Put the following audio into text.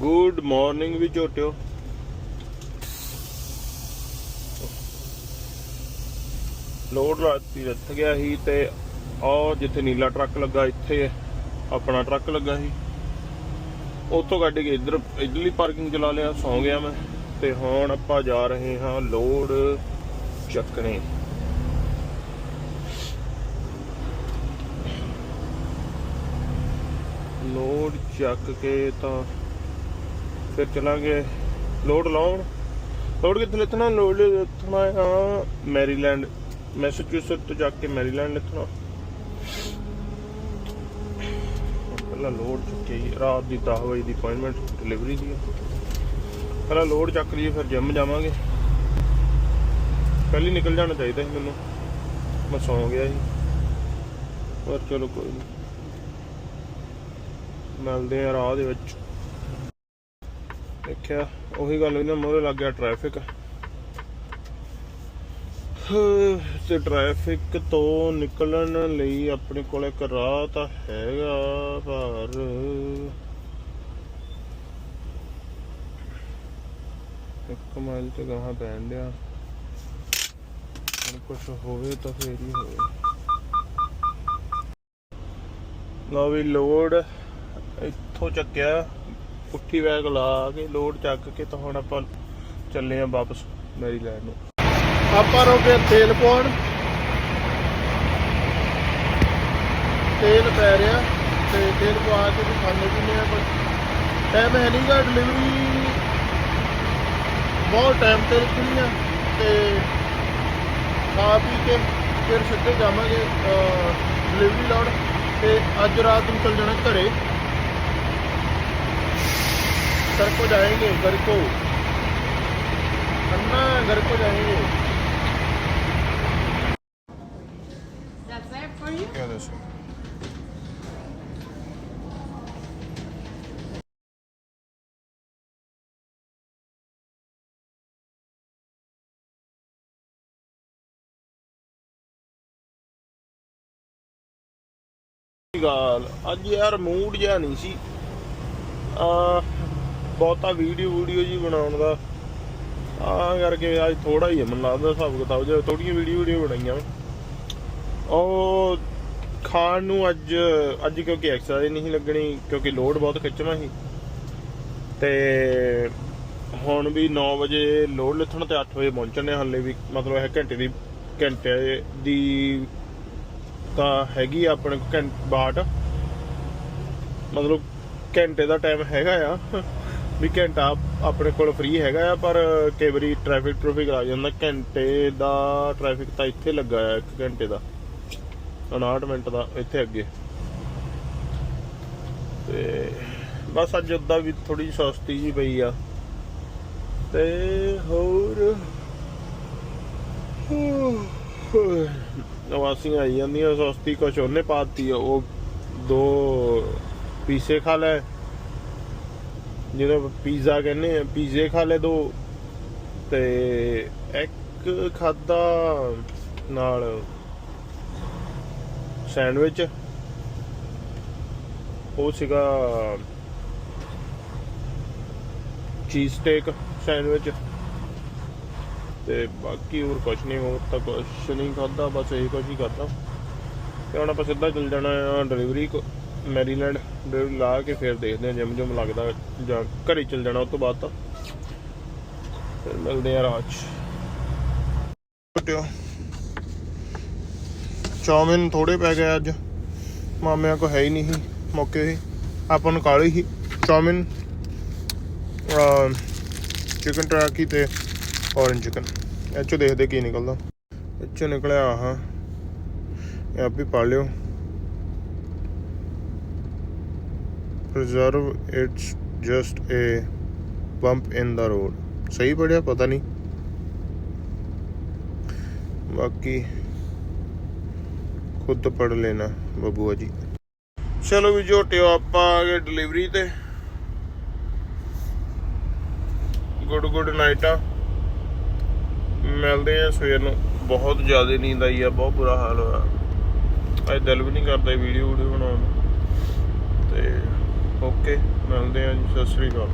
Good morning ਵੀ ਝੋਟਿਓ। ਲੋਡ ਰਾਤੀ ਰੱਥ ਗਿਆ ਸੀ ਤੇ ਆ ਜਿੱਥੇ ਨੀਲਾ ਟਰੱਕ ਲੱਗਾ, ਇੱਥੇ ਆਪਣਾ ਟਰੱਕ ਲੱਗਾ ਸੀ। ਉੱਥੋਂ ਕੱਢ ਕੇ ਇੱਧਰ, ਇੱਧਰਲੀ ਪਾਰਕਿੰਗ ਚਲਾ ਲਿਆ, ਸੌਂ ਗਿਆ ਮੈਂ। ਤੇ ਹੁਣ ਆਪਾਂ ਜਾ ਰਹੇ ਹਾਂ ਲੋਡ ਚੱਕਣੇ। ਲੋਡ ਚੱਕ ਕੇ ਤਾਂ ਫਿਰ ਚਲਾਂਗੇ ਲੋਡ ਲਾਉਣ। ਲੋਡ ਕਿੱਥੇ ਲੈਣਾ ਲੋਡ ਲੈਣਾ ਆ ਮੈਰੀਲੈਂਡ ਮੈਸੇਚਿਉਸਟ ਤੋਂ ਜਾ ਕੇ ਮੈਰੀਲੈਂਡ ਲੈਣਾ ਪਹਿਲਾਂ ਲੋਡ ਚੁੱਕੀ ਰਾਤ ਦੀ 10 ਵਜੇ ਦੀ ਅਪਾਇੰਟਮੈਂਟ ਡਿਲੀਵਰੀ ਦੀ ਪਹਿਲਾਂ ਲੋਡ ਚੱਕ ਲਈਏ, ਫਿਰ ਜਿਮ ਜਾਵਾਂਗੇ। ਪਹਿਲੀ ਨਿਕਲ ਜਾਣਾ ਚਾਹੀਦਾ ਸੀ ਮੈਨੂੰ। ਮੈਂ ਸੌਂ ਗਿਆ ਸੀ। ਪਰ ਚਲੋ ਕੋਈ ਨਹੀਂ ਮਿਲਦੇ ਆ ਰਾਹ ਦੇ ਵਿੱਚ। ਦੇਖਿਆ, ਉਹੀ ਗੱਲ ਵੀ ਮੋਰੇ ਲੱਗ ਗਿਆ ਟ੍ਰੈਫਿਕ ਤੇ ਟ੍ਰੈਫਿਕ ਤੋਂ ਨਿਕਲਣ ਲਈ ਆਪਣੇ ਕੋਲ ਇੱਕ ਰਾਹ ਤਾਂ ਹੈਗਾ, ਪਰ ਇੱਕ ਮਾਈਲ ਤੇ ਗਾਹਾਂ ਪੈਣ ਡਿਆ। ਹੁਣ ਕੁਝ ਹੋਵੇ ਤਾਂ ਫੇਰ ਹੀ ਹੋਵੇ। ਲਓ ਵੀ ਲੋਡ ਇੱਥੋਂ ਚੱਕਿਆ। ਪੁੱਠੀ ਬੈਗ ਲਾ ਕੇ ਲੋਡ ਚੱਕ ਕੇ ਤਾਂ ਹੁਣ ਆਪਾਂ ਚੱਲੇ ਆ ਵਾਪਸ ਮੈਰੀਲੈਂਡ ਨੂੰ। ਆਪਾਂ ਰੋਕੇ ਤੇਲ ਪਾਉਣ ਤੇਲ ਪੈ ਰਿਹਾ ਤੇ ਤੇਲ ਪਵਾ ਕੇ ਵੀ ਖਾਣੇ ਪੀਣੇ ਆ ਕੁਝ ਟਾਈਮ ਹੈ ਨਹੀਂਗਾ ਡਿਲੀਵਰੀ ਬਹੁਤ ਟਾਈਮ ਤੇ ਰੁਕਣੀ ਆ ਤੇ ਖਾ ਪੀ ਕੇ ਫਿਰ ਸਿੱਧੇ ਜਾਵਾਂਗੇ ਡਿਲੀਵਰੀ ਲਾਉਣ। ਤੇ ਅੱਜ ਰਾਤ ਨੂੰ ਚਲ ਜਾਣਾ ਘਰੇ। घर को जाएंगे घर को अन्ना घर को जाएंगे That's that for you? क्या दस ਗੱਲ ਅੱਜ ਯਾਰ ਮੂਡ ਜਿਹਾ ਨਹੀਂ ਸੀ ਆ ਬਹੁਤਾ ਵੀਡੀਓ ਵੀਡੀਓ ਜੀ ਬਣਾਉਣ ਦਾ। ਆ ਕਰਕੇ ਅੱਜ ਥੋੜਾ ਹੀ ਹੈ ਮੈਨੂੰ ਲੱਗਦਾ ਹਿਸਾਬ ਕਿਤਾਬ ਜੇ ਥੋੜੀਆਂ ਵੀਡੀਓ ਵੀਡੀਓ ਬਣਾਈਆਂ। ਵਾਂ। ਉਹ ਖਾਣ ਨੂੰ ਅੱਜ ਅੱਜ ਕਿਉਂਕਿ ਐਕਸਰਸਾਈਜ਼ ਨਹੀਂ ਲੱਗਣੀ, ਕਿਉਂਕਿ ਲੋਡ ਬਹੁਤ ਖਿੱਚਵਾਂ ਸੀ। ਤੇ ਹੁਣ ਵੀ 9 ਵਜੇ ਲੋਡ ਲੱਥਣ ਤੇ 8 ਵਜੇ ਪਹੁੰਚਣੇ ਹੱਲੇ ਵੀ, ਮਤਲਬ ਇਹ ਘੰਟੇ ਦੀ ਘੰਟੇ ਦੀ ਤਾਂ ਹੈਗੀ ਆ ਆਪਣੇ ਕੋਲ ਘੰ- ਬਾਟ। ਮਤਲਬ ਘੰਟੇ ਦਾ ਟਾਈਮ ਹੈਗਾ ਆ। ਵੀ ਘੰਟਾ ਆਪਣੇ ਕੋਲ ਫ੍ਰੀ ਹੈਗਾ ਆ, ਪਰ ਕਈ ਵਾਰੀ ਟ੍ਰੈਫਿਕ ਟ੍ਰੈਫਿਕ ਆ ਜਾਂਦਾ। ਘੰਟੇ ਦਾ ਟ੍ਰੈਫਿਕ ਤਾਂ ਇੱਥੇ ਲੱਗਾ ਆ 1 ਘੰਟੇ ਦਾ। 59 ਮਿੰਟ ਦਾ ਇੱਥੇ ਅੱਗੇ। ਤੇ ਬਸ ਅੱਜ ਉਦਾਂ ਵੀ ਥੋੜੀ ਸਸਤੀ ਜੀ ਪਈ ਆ। ਤੇ ਹੋਰ ਨਵਾਸੀਆਂ ਆਈ ਜਾਂਦੀਆਂ, ਸਸਤੀ ਕੁਛ ਉਹਨੇ ਪਾਤੀ ਆ, ਉਹ ਦੋ ਪੀਸੇ ਖਾ ਲੈ। ਜਿਹੜਾ ਪੀਜ਼ਾ ਕਹਿੰਦੇ ਆ, ਪੀਜ਼ੇ ਖਾ ਲੈ ਦੋ। ਤੇ ਇੱਕ ਖਾਦਾ ਨਾਲ ਸੈਂਡਵਿਚ। ਉਹ ਸੀਗਾ ਚੀਜ਼ ਸਟੇਕ ਸੈਂਡਵਿਚ। ਤੇ ਬਾਕੀ ਹੋਰ ਕੁਝ ਨਹੀਂ ਹੋਰ ਤਾਂ ਕੁਝ ਨਹੀਂ ਖਾਦਾ ਬਸ ਇਹੀ ਕੁਝ ਹੀ ਖਾਦਾ ਤੇ ਹੁਣ ਆਪਾਂ ਸਿੱਧਾ ਚੱਲ ਜਾਣਾ ਆ ਡਿਲੀਵਰੀ ਕੋ ਮੈਰੀਲੈਂਡ ਡਿਲੀਵਰੀ ਲਾ ਕੇ ਫਿਰ ਦੇਖਦੇ ਆ ਜਿਮ ਜਿਮ ਲੱਗਦਾ ਜਾਂ ਘਰੇ ਚੱਲ ਜਾਣਾ ਉਸ ਤੋਂ ਬਾਅਦ ਤਾਂ। ਫਿਰ ਮਿਲਦੇ ਆ ਰਾਜ ਟੁੱਟਿਓ ਚੌਮਿਨ ਥੋੜੇ ਪੈ ਗਏ ਅੱਜ। ਮਾਮਿਆਂ ਕੋ ਹੈ ਹੀ ਨਹੀਂ ਸੀ, ਮੌਕੇ ਸੀ। ਆਪਾਂ ਨੂੰ ਕਾਲੀ ਸੀ। ਚੌਮਿਨ ਚਿਕਨ ਟਰਾਕੀ ਤੇ ਔਰੰਜ ਚਿਕਨ ਇਹ ਚੋਂ ਦੇਖਦੇ ਕੀ ਨਿਕਲਦਾ। ਇਹ ਚੋਂ ਨਿਕਲਿਆ ਆਹ ਇਹ ਆਪ ਵੀ ਪਾ ਲਿਓ। Preserve it's just a bump in the road ਸਹੀ ਪੜਿਆ ਪਤਾ ਨਹੀਂ। ਬਾਕੀ ਖੁਦ ਪੜ ਲੈਣਾ ਬਬੂਆ ਜੀ। ਚਲੋ ਵੀ ਝੋਟਿਓ ਆਪਾਂ ਆ ਗਏ ਡਿਲੀਵਰੀ ਤੇ। ਗੁੱਡ ਗੁੱਡ ਨਾਈਟਾਂ ਮਿਲਦੇ ਆ ਸਵੇਰ ਨੂੰ। ਬਹੁਤ ਜ਼ਿਆਦਾ ਨੀਂਦ ਆਈ ਆ, ਬਹੁਤ ਬੁਰਾ ਹਾਲ ਹੋਇਆ। ਅੱਜ ਦਿਲ ਵੀ ਨਹੀਂ ਕਰਦਾ ਵੀਡੀਓ ਵੀਡੀਓ ਬਣਾਉਣ ਨੂੰ। ਤੇ ਓਕੇ ਮਿਲਦੇ ਆ ਜੀ ਸਤਿ ਸ੍ਰੀ ਅਕਾਲ।